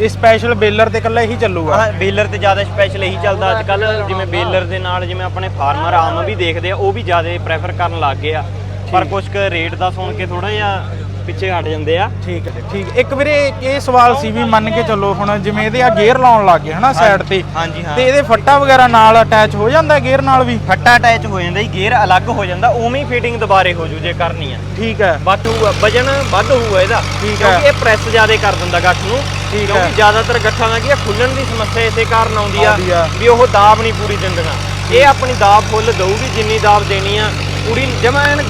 ਇਹ special baler ਤੇ ਇਕੱਲਾ ਇਹੀ ਚੱਲੂਗਾ। ਹਾਂ ਬੇਲਰ ਤੇ ਜ਼ਿਆਦਾ ਸਪੈਸ਼ਲ ਇਹੀ ਚੱਲਦਾ। ਅੱਜ ਕੱਲ ਜਿਵੇਂ ਬੇਲਰ ਦੇ ਨਾਲ ਜਿਵੇਂ ਆਪਣੇ ਫਾਰਮਰ ਆਮ ਵੀ ਦੇਖਦੇ ਆ ਉਹ ਵੀ ਜ਼ਿਆਦਾ ਪ੍ਰੈਫਰ ਕਰਨ ਲੱਗ ਗਏ ਆ। ਪਰ ਕੁਝ ਕੁ ਰੇਟ ਦਾ ਸੁਣ ਕੇ ਥੋੜਾ ਜਿਹਾ ਪਿੱਛੇ ਹਟ ਜਾਂਦੇ ਆ। ਠੀਕ ਹੈ ਠੀਕ। ਇੱਕ ਵੀਰੇ ਇਹ ਸਵਾਲ ਸੀ ਵੀ ਮੰਨ ਕੇ ਚੱਲੋ ਹੁਣ ਜਿਵੇਂ ਇਹਦੇ ਆ ਗੇਅਰ ਲਾਉਣ ਲੱਗ ਗਏ ਹਨਾ ਸਾਈਡ ਤੇ। ਹਾਂਜੀ ਹਾਂ। ਤੇ ਇਹਦੇ ਫੱਟਾ ਵਗੈਰਾ ਨਾਲ ਅਟੈਚ ਹੋ ਜਾਂਦਾ ਗੇਅਰ ਨਾਲ ਵੀ? ਫੱਟਾ ਅਟੈਚ ਹੋ ਜਾਂਦਾ ਜੀ ਗੇਅਰ ਅਲੱਗ ਹੋ ਜਾਂਦਾ ਉਵੇਂ ਹੀ ਫਿਟਿੰਗ ਦੁਬਾਰੇ ਹੋ ਜੂ ਜੇ ਕਰਨੀ ਆ। ਠੀਕ ਹੈ। ਵੱਧ ਹੋਊਗਾ ਵਜਨ ਵੱਧ ਹੋਊਗਾ ਇਹਦਾ। ਠੀਕ ਹੈ। ਕਿਉਂਕਿ ਇਹ ਪ੍ਰੈਸ ਜ਼ਿਆਦਾ ਕਰ ਦਿੰਦਾ ਗੱਠ ਨੂੰ। ਠੀਕ ਹੈ। ਕਿਉਂਕਿ ਜ਼ਿਆਦਾਤਰ ਗੱਠਾਂ ਦਾ ਕੀ ਆ ਖੁੱਲਣ ਦੀ ਸਮੱਸਿਆ ਇਸੇ ਕਾਰਨ ਆਉਂਦੀ ਆ ਆਉਂਦੀ ਆ। ਵੀ ਉਹ ਦਾਬ ਨਹੀਂ ਪੂਰੀ ਦਿੰਦੀਆਂ। ਇਹ ਆਪਣੀ ਦਾਬ ਫੁੱਲ ਦਊਗੀ ਜਿੰਨੀ ਦਾਬ ਦੇਣੀ ਆ ਪੂਰੀ ਜਮਾ ਐਨ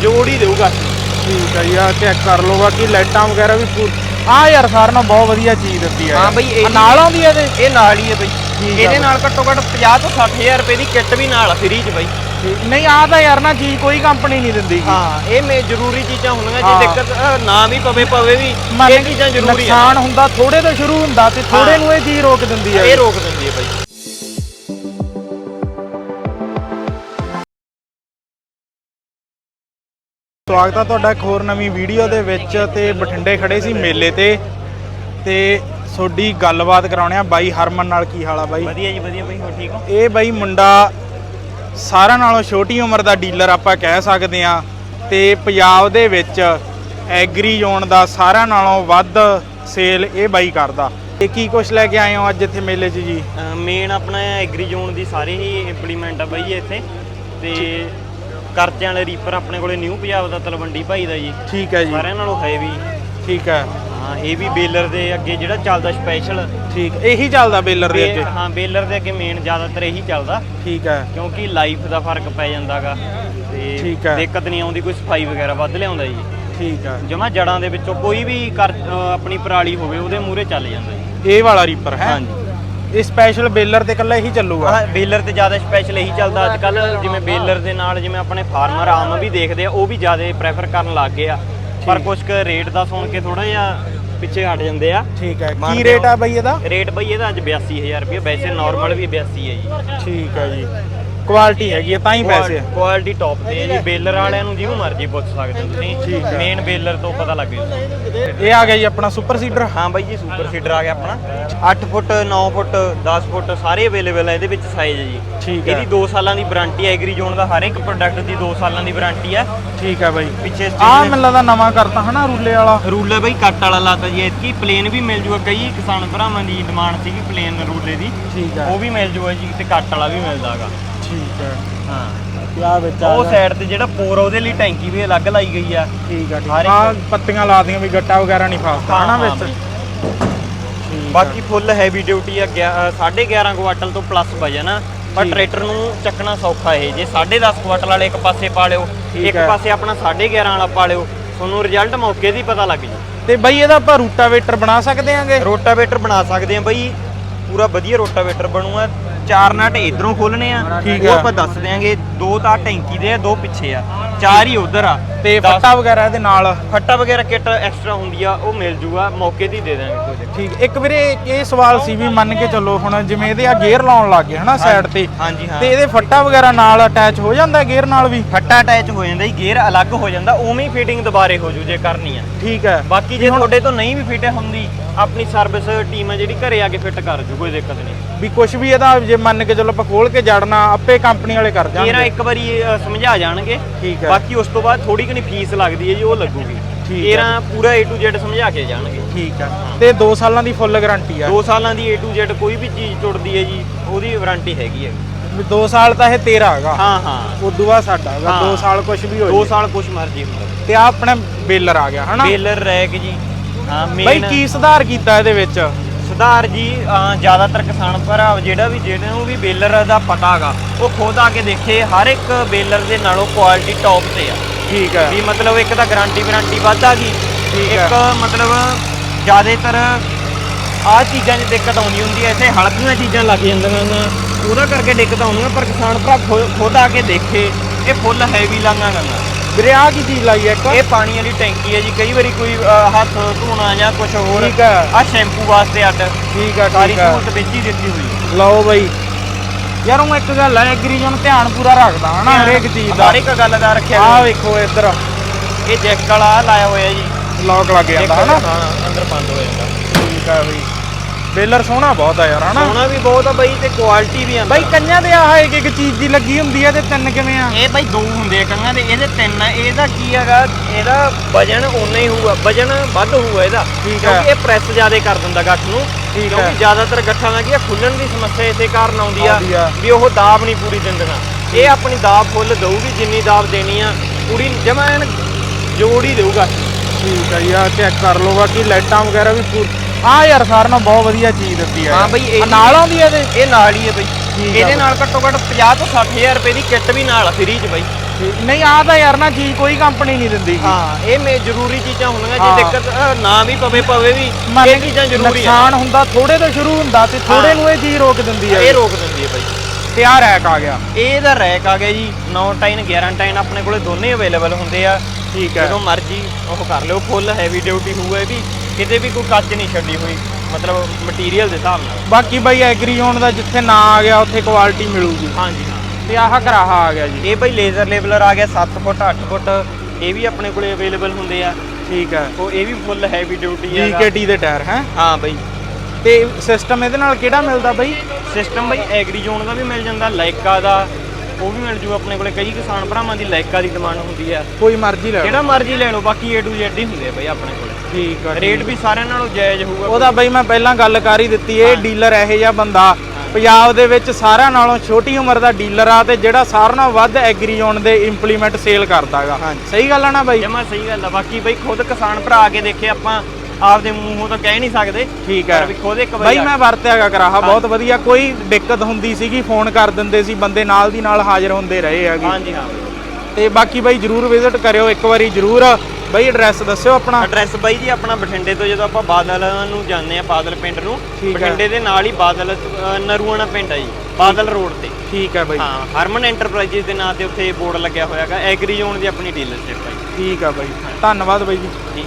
ਜੋੜ ਹੀ ਦੇਊਗਾ। ਠੀਕ ਹੈ ਜੀ ਆ ਚੈੱਕ ਕਰ ਲਓ ਬਾਕੀ ਲਾਈਟਾਂ ਵਗੈਰਾ ਵੀ ਪੂਰ ਆ ਯਾਰ ਸਾਰਿਆਂ ਨਾਲੋਂ ਬਹੁਤ ਵਧੀਆ ਚੀਜ਼ ਦਿੱਤੀ ਹੈ ਹਾਂ ਬਈ ਇਹ ਨਾਲ ਆਉਂਦੀ ਹੈ ਇਹਦੇ? ਇਹ ਨਾਲ ਹੀ ਹੈ ਠੀਕ ਆ ਇਹਦੇ ਬਈ। ਨਾਲ ਘੱਟੋ ਘੱਟ 50 ਤੋਂ 60000 ਰੁਪਏ ਦੀ ਕਿੱਟ ਵੀ ਨਾਲ ਫ੍ਰੀ ਚ ਬਈ। ਨਹੀਂ ਆ ਤਾਂ ਯਾਰ ਨਾ ਚੀਜ਼ ਕੋਈ ਕੰਪਨੀ ਨਹੀਂ ਦਿੰਦੀ। ਹਾਂ ਇਹ ਮੇ ਜ਼ਰੂਰੀ ਚੀਜ਼ਾਂ ਹੁੰਦੀਆਂ ਹਾਂ। ਜੇ ਦਿੱਕਤ ਨਾ ਵੀ ਪਵੇ ਪਵੇ ਵੀ ਇਹ ਚੀਜ਼ਾਂ ਜ਼ਰੂਰੀ ਆ। ਨੁਕਸਾਨ ਹੁੰਦਾ ਥੋੜੇ ਤੋਂ ਸ਼ੁਰੂ ਹੁੰਦਾ ਤੇ ਥੋੜੇ ਹਾਂ। ਨੂੰ ਇਹ ਚੀਜ਼ ਰੋਕ ਦਿੰਦੀ ਹੈ ਇਹ ਰੋਕ ਦਿੰਦੀ ਹੈ ਬਈ। ਸਵਾਗਤ ਹੈ ਤੁਹਾਡਾ ਇੱਕ ਹੋਰ ਨਵੀਂ ਵੀਡੀਓ ਦੇ ਵਿੱਚ ਤੇ ਬਠਿੰਡੇ ਖੜੇ ਸੀ ਮੇਲੇ ਤੇ। ਤੇ ਤੁਹਾਡੀ ਗੱਲਬਾਤ ਕਰਾਉਣੇ ਆ ਬਾਈ ਹਰਮਨ ਨਾਲ ਕੀ ਹਾਲ ਆ ਬਾਈ? ਵਧੀਆ ਜੀ ਵਧੀਆ ਬਈ ਹੋ ਠੀਕ ਹੋ? ਇਹ ਬਾਈ ਮੁੰਡਾ ਸਾਰਿਆਂ ਨਾਲੋਂ ਛੋਟੀ ਉਮਰ ਦਾ ਡੀਲਰ ਆਪਾਂ ਕਹਿ ਸਕਦੇ ਆ ਤੇ ਪੰਜਾਬ ਦੇ ਵਿੱਚ ਐਗਰੀ ਜ਼ੋਨ ਦਾ ਸਾਰਿਆਂ ਨਾਲੋਂ ਵੱਧ ਸੇਲ ਇਹ ਬਾਈ ਕਰਦਾ। ਤੇ ਕੀ ਕੁਛ ਲੈ ਕੇ ਆਏ ਹੋ ਅੱਜ ਇੱਥੇ ਮੇਲੇ 'ਚ ਜੀ? ਮੇਨ ਆਪਣਾ ਐਗਰੀ ਜ਼ੋਨ ਦੀ ਸਾਰੇ ਹੀ ਇੰਪਲੀਮੈਂਟ ਆ ਬਈ ਇੱਥੇ। ਤੇ ਕਰਜ਼ਿਆਂ ਵਾਲੇ ਰੀਪਰ ਆਪਣੇ ਕੋਲੇ ਨਿਊ ਪੰਜਾਬ ਦਾ ਤਲਵੰਡੀ ਭਾਈ ਦਾ ਜੀ। ਠੀਕ ਹੈ ਜੀ। ਸਾਰਿਆਂ ਨਾਲੋਂ ਹੈਵੀ ਠੀਕ ਹੈ। ਹਾਂ ਇਹ ਵੀ ਬੇਲਰ ਦੇ ਅੱਗੇ ਜਿਹੜਾ ਚੱਲਦਾ ਸਪੈਸ਼ਲ ਠੀਕ ਇਹੀ ਚੱਲਦਾ ਬੇਲਰ ਦੇ ਅੱਗੇ? ਹਾਂ ਬੇਲਰ ਦੇ ਅੱਗੇ ਮੇਨ ਜ਼ਿਆਦਾਤਰ ਇਹੀ ਚੱਲਦਾ। ਠੀਕ ਹੈ। ਕਿਉਂਕਿ ਲਾਈਫ ਦਾ ਫ਼ਰਕ ਪੈ ਜਾਂਦਾਗਾ। ਤੇ ਠੀਕ ਹੈ। ਦਿੱਕਤ ਨਹੀਂ ਆਉਂਦੀ ਕੋਈ ਸਫ਼ਾਈ ਵਗੈਰਾ ਵੱਧ ਲਿਆਉਂਦਾ ਜੀ। ਠੀਕ ਹੈ। ਜਮਾ ਜੜਾਂ ਦੇ ਵਿੱਚੋਂ ਕੋਈ ਵੀ ਆਪਣੀ ਪਰਾਲੀ ਹੋਵੇ ਉਹਦੇ ਮੂਹਰੇ ਚੱਲ ਜਾਂਦਾ ਜੀ। ਇਹ ਵਾਲਾ ਰੀਪਰ ਹੈ? ਹਾਂਜੀ। ਇਹ ਸਪੈਸ਼ਲ ਬੇਲਰ ਤੇ ਇਕੱਲਾ ਇਹੀ ਚੱਲੂਗਾ? ਹਾਂ ਬੇਲਰ ਤੇ ਜ਼ਿਆਦਾ ਸਪੈਸ਼ਲ ਇਹੀ ਚੱਲਦਾ। ਅੱਜ ਕੱਲ ਜਿਵੇਂ ਬੇਲਰ ਦੇ ਨਾਲ ਜਿਵੇਂ ਆਪਣੇ ਫਾਰਮਰ ਆਮ ਵੀ ਦੇਖਦੇ ਆ ਉਹ ਵੀ ਜ਼ਿਆਦਾ ਪ੍ਰੈਫਰ ਕਰਨ ਲੱਗ ਗਏ ਆ। ਪਰ ਕੁਝ ਕੁ ਰੇਟ ਦਾ ਸੁਣ ਕੇ ਥੋੜਾ ਜਿਹਾ। ਪਿੱਛੇ ਹਟ ਜਾਂਦੇ ਆ। ਠੀਕ ਹੈ। ਕੀ ਰੇਟ ਆ? ਬਾਈ ਇਹਦਾ? ਰੇਟ ਬਈ ਇਹਦਾ ਅੱਜ 82000 ਰੁਪਏ ਵੈਸੇ ਨਾਰਮਲ ਵੀ 82 ਹੈ ਜੀ। ਠੀਕ ਹੈ ਜੀ। ਕੁਆਲਿਟੀ ਹੈਗੀ ਹੈ ਤਾਂ ਹੀ ਪੈਸੇ ਆ। ਕੁਆਲਿਟੀ ਟੌਪ ਤੇ ਹੈ ਜੀ। ਬੇਲਰ ਵਾਲਿਆਂ ਨੂੰ ਜਿਹਨੂੰ ਮਰਜ਼ੀ ਪੁੱਛ ਸਕਦੇ ਹੋ ਤੁਸੀਂ। ਮੇਨ ਬੇਲਰ ਤੋਂ ਪਤਾ ਲੱਗ ਜੂ ਇਹ ਆ ਗਿਆ ਜੀ ਆਪਣਾ ਸੁਪਰ ਸੀਡਰ ਹਾਂ ਬਾਈ ਜੀ ਸੁਪਰ ਸੀਡਰ ਆ ਗਿਆ ਆਪਣਾ। 8 ਫੁੱਟ 9 ਫੁੱਟ 10 ਫੁੱਟ ਸਾਰੇ ਅਵੇਲੇਬਲ ਹੈ ਇਹਦੇ ਵਿੱਚ ਸਾਈਜ਼ ਜੀ। ਠੀਕ ਹੈ ਇਹਦੀ 2 ਸਾਲਾਂ ਦੀ ਵਾਰੰਟੀ ਹੈ ਐਗਰੀ ਜ਼ੋਨ ਦਾ ਹਰ ਇੱਕ ਪ੍ਰੋਡਕਟ ਦੀ 2 ਸਾਲਾਂ ਦੀ ਵਾਰੰਟੀ ਹੈ ਠੀਕ ਹੈ ਬਾਈ। ਪਿੱਛੇ ਆ ਮੈਨੂੰ ਲੱਗਦਾ ਨਵਾਂ ਕਰਤਾ ਹਨਾ ਰੂਲੇ ਵਾਲਾ। ਰੂਲ ਬਾਈ ਕੱਟ ਵਾਲਾ ਲਾਤਾ ਜੀ। ਇਤਕੀ ਪਲੇਨ ਵੀ ਮਿਲ ਜੂਗਾ। ਕਈ ਕਿਸਾਨ ਭਰਾਵਾਂ ਦੀ ਡਿਮਾਂਡ ਸੀਗੀ ਪਲੇਨ ਰੂਲੇ ਦੀ। ਠੀਕ ਹੈ ਉਹ ਵੀ ਮਿਲ ਜੂਗਾ ਜੀ ਤੇ ਕੱਟ ਵਾਲਾ ਵੀ ਮਿਲਦਾਗਾ ਠੀਕ ਹੈ। ਹਾਂ। ਆ ਵਿੱਚ ਆ ਉਹ ਗਿਆ। ਸਾਈਡ ਤੇ ਜਿਹੜਾ ਪੋਰ ਆ, ਉਹਦੇ ਲਈ ਟੈਂਕੀ ਵੀ ਅਲੱਗ ਲਾਈ ਗਈ ਆ। ਠੀਕ ਹੈ ਠੀਕ ਹਰ ਇੱਕ- ਆ ਪੱਤੀਆਂ ਲਾ ਦੀਆਂ ਵੀ ਗੱਟਾ ਵਗੈਰਾ ਨਹੀਂ ਫਸਦਾ ਹਾਂ, ਹਨਾ ਹਾਂ ਵਿੱਚ? ਠੀਕ ਬਾਕੀ ਫੁੱਲ ਹੈਵੀ ਡਿਊਟੀ ਆ 11.5 ਕੁਆਟਲ ਤੋਂ ਪਲੱਸ ਵਜਨ ਆ। ਪਰ ਠੀਕ। ਟਰੈਕਟਰ ਨੂੰ ਚੱਕਣਾ ਸੌਖਾ ਇਹ ਜੇ 10.5 ਕੁਆਟਲ ਵਾਲੇ ਇੱਕ ਪਾਸੇ ਪਾ ਲਿਓ ਠੀਕ ਇੱਕ ਹੈ। ਪਾਸੇ ਆਪਣਾ 11.5 ਵਾਲਾ ਪਾ ਲਿਓ ਤੁਹਾਨੂੰ ਰਿਜ਼ਲਟ ਮੌਕੇ ਦੀ ਪਤਾ ਲੱਗ ਜੂ ਤੇ ਬਾਈ ਇਹਦਾ ਆਪਾਂ ਰੂਟਾਵੇਟਰ ਬਣਾ ਸਕਦੇ ਆਂਗੇ? ਰੋਟਾਵੇਟਰ ਬਣਾ ਸਕਦੇ ਆ ਬਈ ਪੂਰਾ ਵਧੀਆ ਰੋਟਾਵੇਟਰ ਬਣੂਗਾ। ਚਾਰ ਨਟ ਇਧਰੋਂ ਖੋਲਣੇ ਆ ਠੀਕ ਉਹ ਆ। ਆਪਾਂ ਦੱਸ ਦਿਆਂਗੇ ਦੋ ਤਾਂ ਟੈਂਕੀ ਦੇ ਆ ਦੋ ਪਿੱਛੇ ਆ ਚਾਰ ਹੀ ਉਧਰ ਆ। ਤੇ ਦਸ- ਫੱਟਾ ਵਗੈਰਾ ਇਹਦੇ ਨਾਲ? ਫੱਟਾ ਵਗੈਰਾ ਕਿੱਟ ਐਕਸਟਰਾ ਹੁੰਦੀ ਆ ਉਹ ਮਿਲ ਜੂਗਾ ਮੌਕੇ ਦੀ ਦੇ ਦਾਂਗੇ ਕੋਈ ਠੀਕ ਇੱਕ ਵੀਰੇ ਇਹ ਸਵਾਲ ਸੀ ਵੀ ਮੰਨ ਕੇ ਚੱਲੋ ਹੁਣ ਜਿਵੇਂ ਇਹਦੇ ਆ ਗੇਅਰ ਲਾਉਣ ਲੱਗ ਗਏ ਹਨਾ ਸਾਈਡ ਤੇ ਹਾਂਜੀ ਹਾਂ। ਤੇ ਇਹਦੇ ਫੱਟਾ ਵਗੈਰਾ ਨਾਲ ਅਟੈਚ ਹੋ ਜਾਂਦਾ ਗੇਅਰ ਨਾਲ ਵੀ? ਫੱਟਾ ਅਟੈਚ ਹੋ ਜਾਂਦਾ ਜੀ ਗੇਅਰ ਅਲੱਗ ਹੋ ਜਾਂਦਾ ਉਵੇਂ ਹੀ ਫਿਟਿੰਗ ਦੁਬਾਰੇ ਹੋ ਜੂ ਜੇ ਕਰਨੀ ਆ। ਠੀਕ ਹੈ। ਬਾਕੀ ਜੇ ਤੁਹਾਡੇ ਤੋਂ ਨਹੀਂ ਵੀ ਫਿਟ ਹੁੰਦੀ ਆਪਣੀ ਸਰਵਿਸ ਟੀਮ ਆ ਜਿਹੜੀ ਘਰੇ ਆ ਕੇ ਫਿੱਟ ਕਰ ਜੂ ਕੋਈ ਦਿੱਕਤ ਨਹੀਂ। ਵੀ ਕੁਝ ਵੀ ਇਹਦਾ ਜੇ ਮੰਨ ਕੇ ਚੱਲੋ ਆਪਾਂ ਖੋਲ ਕੇ ਜੜਨਾ ਆਪੇ ਕੰਪਨੀ ਵਾਲੇ ਕਰ ਜਾਣਗੇ। ਇੱਕ ਵਾਰੀ ਅ, ਸਮਝਾ ਜਾਣਗੇ। ਠੀਕ ਹੈ। ਬਾਕੀ ਉਸ ਤੋਂ ਬਾਅਦ ਥੋੜੀ ਘਣੀ ਫੀਸ ਲੱਗਦੀ ਹੈ ਜੀ ਉਹ ਲੱਗੂਗੀ। ਠੀਕ ਹੈ। ਇਹਰਾ ਪੂਰਾ A to Z ਸਮਝਾ ਕੇ ਜਾਣਗੇ। ਠੀਕ ਹੈ। ਤੇ 2 ਸਾਲਾਂ ਦੀ ਫੁੱਲ ਗਾਰੰਟੀ ਆ 2 ਸਾਲਾਂ ਦੀ A to Z ਕੋਈ ਵੀ ਚੀਜ਼ ਟੁੱਟਦੀ ਹੈ ਜੀ ਉਹਦੀ ਵਾਰੰਟੀ ਹੈਗੀ ਹੈ। ਵੀ 2 ਸਾਲ ਤਾਂ ਇਹ ਤੇਰਾ ਹੈਗਾ। ਹਾਂ ਹਾਂ। ਉਦੋਂ ਬਾਅਦ ਸਾਡਾ ਹੈਗਾ। ਹਾਂ। 2 ਸਾਲ ਕੁਝ ਵੀ ਹੋ 2 ਜੇ। ਸਾਲ ਕੁਛ ਮਰਜ਼ੀ ਹੁੰਦਾ। ਤੇ ਆ ਆਪਣੇ ਬੇਲਰ ਆ ਗਿਆ ਹਨਾ? ਬੇਲਰ ਰੈਕ ਜੀ। ਹਾਂ ਬਾਈ ਮੇਨ ਕੀ ਸੁਧਾਰ ਕੀਤਾ ਇਹਦੇ ਵਿੱਚ? ਸੁਧਾਰ ਜੀ ਜ਼ਿਆਦਾਤਰ ਕਿਸਾਨ ਭਰਾ ਜਿਹੜਾ ਵੀ ਜਿਹੜੇ ਨੂੰ ਵੀ ਬੇਲਰ ਦਾ ਪਤਾ ਹੈਗਾ ਉਹ ਖੁਦ ਆ ਕੇ ਦੇਖੇ ਹਰ ਇੱਕ ਬੇਲਰ ਦੇ ਨਾਲੋਂ ਕੁਆਲਿਟੀ ਟੌਪ ਤੇ ਆ। ਠੀਕ ਹੈ। ਵੀ ਮਤਲਬ ਇੱਕ ਤਾਂ ਗਾਰੰਟੀ ਵਾਰੰਟੀ ਵੱਧ ਆ ਗਈ। ਇੱਕ ਮਤਲਬ ਜ਼ਿਆਦਾਤਰ ਆਹ ਚੀਜ਼ਾਂ 'ਚ ਦਿੱਕਤ ਆਉਂਦੀ ਹੁੰਦੀ ਐ ਇੱਥੇ ਹਲਕੀਆਂ ਚੀਜ਼ਾਂ ਲੱਗ ਜਾਂਦੀਆਂ ਨੇ। ਉਹਦਾ ਕਰਕੇ ਦਿੱਕਤ ਆਉਂਦੀਆਂ ਪਰ ਕਿਸਾਨ ਭਰਾ ਖੁਦ ਆ ਕੇ ਦੇਖੇ ਇਹ ਫੁੱਲ ਹੈਵੀ ਲਾਂਗਾ ਗੰਗਾ ਵੀਰੇ ਆ ਕੀ ਚੀਜ਼ ਲਾਈ ਹੈ ਇੱਕ? ਇਹ ਪਾਣੀ ਵਾਲੀ ਟੈਂਕੀ ਹੈ ਜੀ ਕਈ ਵਾਰੀ ਕੋਈ ਅਹ, ਹੱਥ ਧੋਣਾ ਜਾਂ ਕੁਝ ਹੋਰ। ਠੀਕ ਹੈ। ਆ ਸ਼ੈਂਪੂ ਵਾਸਤੇ ਅੱਡ। ਠੀਕ ਹੈ ਸਾਰੀ ਠੀਕ ਹੈ ਸਹੂਲਤ ਵਿੱਚ ਹੀ ਦਿੱਤੀ ਹੋਈ ਹੈ। ਲਓ ਬਾਈ। ਯਾਰ ਉਹ ਇੱਕ ਗੱਲ ਹੈ ਐਗਰੀਜਨ ਧਿਆਨ ਪੂਰਾ ਰੱਖਦਾ ਹਨਾ ਹਰੇਕ ਚੀਜ਼ ਦਾ। ਹਰ ਇੱਕ ਗੱਲ ਦਾ ਰੱਖਿਆ ਆਹ ਹੋਇਆ। ਵੇਖੋ ਇੱਧਰ। ਇਹ ਜੈਕ ਵਾਲਾ ਲਾਇਆ ਹੋਇਆ ਜੀ। ਲੌਕ ਲੱਗ ਜਾਂਦਾ ਹਨਾ। ਹਾਂ ਅੰਦਰ ਬੰਦ ਹੋ ਜਾਂਦਾ। ਠੀਕ ਹੈ ਬਈ। ਬੇਲਰ ਸੋਹਣਾ ਬਹੁਤ ਆ ਯਾਰ ਹਨਾ? ਸੋਨਾ ਵੀ ਬਹੁਤ ਆ ਬਾਈ ਤੇ ਕੁਆਲਿਟੀ ਵੀ ਆਂਦਾ ਬਾਈ ਕੰਨਿਆਂ ਦੇ ਆਹ ਇੱਕ ਇੱਕ ਚੀਜ਼ ਦੀ ਲੱਗੀ ਹੁੰਦੀ ਹੈ ਤੇ ਤਿੰਨ ਕਿਵੇਂ ਆ? ਇਹ ਬਾਈ ਦੋ ਹੁੰਦੇ ਆ ਕੰਨਾਂ ਦੇ ਇਹਦੇ ਤਿੰਨ ਆ ਇਹਦਾ ਕੀ ਹੈਗਾ ਇਹਦਾ ਵਜਨ ਉਨਾ ਹੀ ਹੋਊਗਾ ਵਜਨ ਵੱਧ ਹੋਊਗਾ ਇਹਦਾ। ਠੀਕ ਹੈ। ਕਿਉਂਕਿ ਇਹ ਪ੍ਰੈਸ ਜ਼ਿਆਦਾ ਕਰ ਦਿੰਦਾ ਗੱਠ ਨੂੰ। ਠੀਕ ਹੈ। ਕਿਉਂਕਿ ਜ਼ਿਆਦਾਤਰ ਗੱਠਾਂ ਦਾ ਕੀ ਆ ਖੁੱਲਣ ਦੀ ਸਮੱਸਿਆ ਇਸੇ ਕਾਰਨ ਆਉਂਦੀ ਆ ਆਉਂਦੀ ਆ। ਵੀ ਉਹ ਦਾਬ ਨਹੀਂ ਪੂਰੀ ਦਿੰਦੀਆਂ ਇਹ ਆਪਣੀ ਦਾਬ ਫੁੱਲ ਦਊਗੀ ਜਿੰਨੀ ਦਾਬ ਦੇਣੀ ਆ ਪੂਰੀ ਜਮਾ ਐਨ ਜੋੜ ਹੀ ਦੇਊਗਾ। ਠੀਕ ਆ ਯਾਰ ਚੈੱਕ ਕਰ ਲਓ ਬਾਕੀ ਲਾਈਟਾਂ ਵਗੈਰਾ ਵੀ ਪੂਰ ਆ ਯਾਰ ਸਾਰਿਆਂ ਨਾਲ ਬਹੁਤ ਵਧੀਆ ਚੀਜ਼ ਦਿੱਤੀ ਹੈ ਹਾਂ ਬਈ ਇਹ ਆਹ ਨਾਲ ਆਉਂਦੀ ਹੈ ਇਹਦੇ? ਇਹ ਨਾਲ ਹੀ ਹੈ ਬਈ। ਠੀਕ ਆ ਇਹਦੇ। ਨਾਲ ਘੱਟੋ ਘੱਟ 50 ਤੋਂ 60000 ਰੁਪਏ ਦੀ ਕਿੱਟ ਵੀ ਨਾਲ ਫ੍ਰੀ ਚ ਬਈ। ਨਹੀਂ ਆ ਤਾਂ ਯਾਰ ਨਾ ਚੀਜ਼ ਕੋਈ ਕੰਪਨੀ ਨਹੀਂ ਦਿੰਦੀ ਗੀ। ਹਾਂ ਇਹ ਮੇ ਜ਼ਰੂਰੀ ਚੀਜ਼ਾਂ ਹੁੰਦੀਆਂ ਹਾਂ। ਜੇ ਦਿੱਕਤ ਅ, ਨਾ ਵੀ ਪਵੇ ਪਵੇ ਵੀ ਮੰਨ ਇਹ ਚੀਜ਼ਾਂ ਜ਼ਰੂਰੀ ਆ। ਨੁਕਸਾਨ ਹੁੰਦਾ ਥੋੜੇ ਤੋਂ ਸ਼ੁਰੂ ਹੁੰਦਾ ਤੇ ਥੋੜੇ ਹਾਂ। ਨੂੰ ਇਹ ਚੀਜ਼ ਰੋਕ ਦਿੰਦੀ ਹੈ ਇਹ ਰੋਕ ਦਿੰਦੀ ਹੈ ਬਾਈ। ਤੇ ਆ ਰੈਕ ਆ ਗਿਆ। ਇਹਦਾ ਰੈਕ ਆ ਗਿਆ ਜੀ 9 ਟਾਈਨ 11 ਟਾਈਨ ਆਪਣੇ ਕੋਲੇ ਦੋਨੇ ਅਵੇਲੇਬਲ ਹੁੰਦੇ ਆ। ਠੀਕ ਹੈ ਜਦੋਂ ਮਰਜ਼ੀ ਉਹ ਕਰ ਲਿਓ ਫੁੱਲ ਹੈਵੀ ਡਿਊਟੀ ਹੋਊਗਾ ਇਹ ਵੀ। ਕਿਤੇ ਵੀ ਕੋਈ ਕੱਚ ਨਹੀਂ ਛੱਡੀ ਹੋਈ ਮਤਲਬ ਮਟੀਰੀਅਲ ਦੇ ਹਿਸਾਬ ਨਾਲ। ਬਾਕੀ ਬਾਈ ਐਗਰੀ ਜ਼ੋਨ ਦਾ ਜਿੱਥੇ ਨਾ ਆ ਗਿਆ ਉੱਥੇ ਕੁਆਲਿਟੀ ਮਿਲੂਗੀ। ਹਾਂਜੀ ਹਾਂ। ਤੇ ਆਹ ਕਰਾਹਾ ਆ ਗਿਆ ਜੀ। ਇਹ ਬਾਈ ਲੇਜ਼ਰ ਲੇਬਲਰ ਆ ਗਿਆ 7 ਫੁੱਟ 8 ਫੁੱਟ ਇਹ ਵੀ ਆਪਣੇ ਕੋਲੇ ਅਵੇਲੇਬਲ ਹੁੰਦੇ ਆ। ਠੀਕ ਹੈ। ਉਹ ਇਹ ਵੀ ਫੁੱਲ ਹੈਵੀ ਡਿਊਟੀ ਆ। ਜੀਕੇਟੀ ਦੇ ਟਾਇਰ ਹੈ? ਹਾਂ ਬਾਈ। ਤੇ ਸਿਸਟਮ ਇਹਦੇ ਨਾਲ ਕਿਹੜਾ ਮਿਲਦਾ ਬਾਈ? ਸਿਸਟਮ ਬਾਈ ਐਗਰੀ ਜ਼ੋਨ ਦਾ ਵੀ ਮਿਲ ਜਾਂਦਾ ਲਾਈਕਾ ਦਾ ਉਹ ਵੀ ਮਿਲ ਜੂ ਆਪਣੇ ਕੋਲੇ। ਕਈ ਕਿਸਾਨ ਭਰਾਵਾਂ ਦੀ ਲਾਈਕਾ ਦੀ ਡਿਮਾਂਡ ਹੁੰਦੀ ਆ। ਕੋਈ ਮਰਜ਼ੀ ਲੈ ਲਓ। ਜਿਹੜਾ ਮਰਜ਼ੀ ਲੈ ਲਓ ਬਾਕੀ A to Z ਹੀ ਹੁੰਦੇ ਆ ਬਾਈ ਆਪਣੇ ਕੋਲੇ। ਠੀਕ ਆ ਰੇਟ ਵੀ ਸਾਰਿਆਂ ਨਾਲੋਂ ਜਾਇਜ਼ ਹੋਊਗਾ ਉਹਦਾ ਬਈ ਮੈਂ ਪਹਿਲਾਂ ਗੱਲ ਕਰ ਹੀ ਦਿੱਤੀ ਇਹ ਡੀਲਰ ਇਹੋ ਜਿਹਾ ਬੰਦਾ ਪੰਜਾਬ ਦੇ ਵਿੱਚ ਸਾਰਿਆਂ ਨਾਲੋਂ ਛੋਟੀ ਉਮਰ ਦਾ ਡੀਲਰ ਆ ਤੇ ਜਿਹੜਾ ਸਾਰਿਆਂ ਨਾਲੋਂ ਵੱਧ ਐਗਰੀ ਜ਼ੋਨ ਦੇ ਇੰਪਲੀਮੈਂਟ ਸੇਲ ਕਰਦਾਗਾ। ਸਹੀ ਗੱਲ ਆ ਨਾ ਬਾਈ? ਜਮਾ ਸਹੀ ਗੱਲ ਆ। ਬਾਕੀ ਬਾਈ ਖੁਦ ਕਿਸਾਨ ਭਰਾ ਆ ਕੇ ਦੇਖੇ ਆਪਾਂ ਆਪਦੇ ਮੂੰਹੋਂ ਤਾਂ ਕਹਿ ਨਹੀਂ ਸਕਦੇ ਠੀਕ ਹੈ। ਪਰ ਵੀ ਖੁਦ ਇੱਕ ਬਾਈ ਵਾਰੀ ਮੈਂ ਵਰਤਿਆਗਾ ਕਰਾਹਾ ਬਹੁਤ ਵਧੀਆ ਕੋਈ ਦਿੱਕਤ ਹੁੰਦੀ ਸੀਗੀ ਫੋਨ ਕਰ ਦਿੰਦੇ ਸੀ ਬੰਦੇ ਨਾਲ ਦੀ ਨਾਲ ਹਾਜ਼ਰ ਹੁੰਦੇ ਰਹੇ ਹੈਗੇ। ਹਾਂਜੀ ਹਾਂ। ਤੇ ਬਾਕੀ ਬਾਈ ਜਰੂਰ ਵਿਜ਼ਿਟ ਕਰਿਓ ਇੱਕ ਵਾਰੀ ਜਰੂਰ। ਬਾਈ ਐਡਰੈਸ ਦੱਸਿਓ ਆਪਣਾ। ਐਡਰੈਸ ਬਾਈ ਜੀ ਆਪਣਾ ਬਠਿੰਡੇ ਤੋਂ ਜਦੋਂ ਆਪਾਂ ਬਾਦਲ ਨੂੰ ਜਾਂਦੇ ਆ ਬਾਦਲ ਪਿੰਡ ਨੂੰ ਠੀਕ। ਬਠਿੰਡੇ ਦੇ ਨਾਲ ਹੀ ਬਾਦਲ ਨਰੂਆਣਾ ਪਿੰਡ ਆ ਜੀ ਬਾਦਲ ਰੋਡ ਤੇ। ਠੀਕ ਹੈ ਬਾਈ। ਹਾਂ ਹਰਮਨ ਐਂਟਰਪ੍ਰਾਈਜ਼ਸ ਦੇ ਨਾਂ ਤੇ ਉੱਥੇ ਬੋਰਡ ਲੱਗਿਆ ਹੋਇਆਗਾ ਐਗਰੀ ਜ਼ੋਨ ਦੀ ਆਪਣੀ ਡੀਲਰਸ਼ਿਪ ਹੈ ਠੀਕ ਆ ਬਾਈ। ਧੰਨਵਾਦ ਬਾਈ ਜੀ। ਜੀ